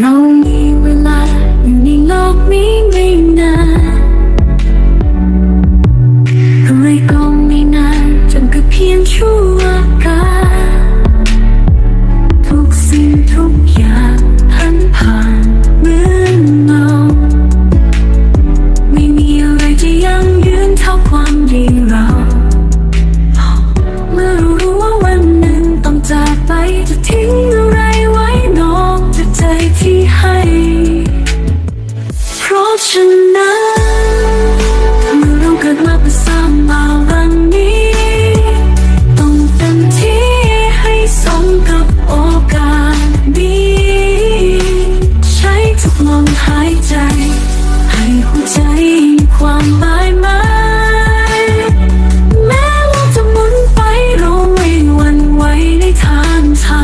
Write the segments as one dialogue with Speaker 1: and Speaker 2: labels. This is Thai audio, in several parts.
Speaker 1: เรามีเวลา ฉะนั้นเมื่อเราเกิดมาเพื่อสางบาวันนี้ ต้องเต็มที่ให้สมกับโอกาสนี้ใช้ทุกลมหายใจ ให้หัวใจมีความหมายไหมแม้โลกจะหมุนไปเราไม่หวั่นไหวในทางทำ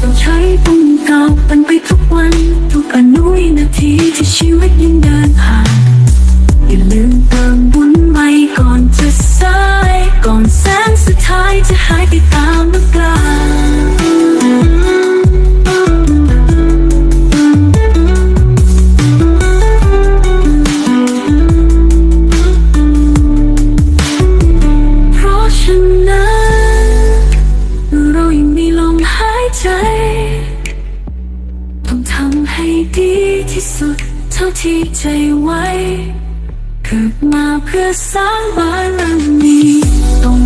Speaker 1: ต้องใช้ปุ่มเก่าเป็นไปทุก วันทุกอนุวินาทีที่ชีวิตยังเดินผ่านอย่าลืมเติมบุญไว้ก่อนจะสายก่อนแสงสุดท้ายจะหายไปตามน้ำกลาเพราะฉะนั้นเรายังมีลมหายใจ ดีที่สุดเท่าที่ใจไหวเกิดมาเพื่อสร้างบารมีต้อง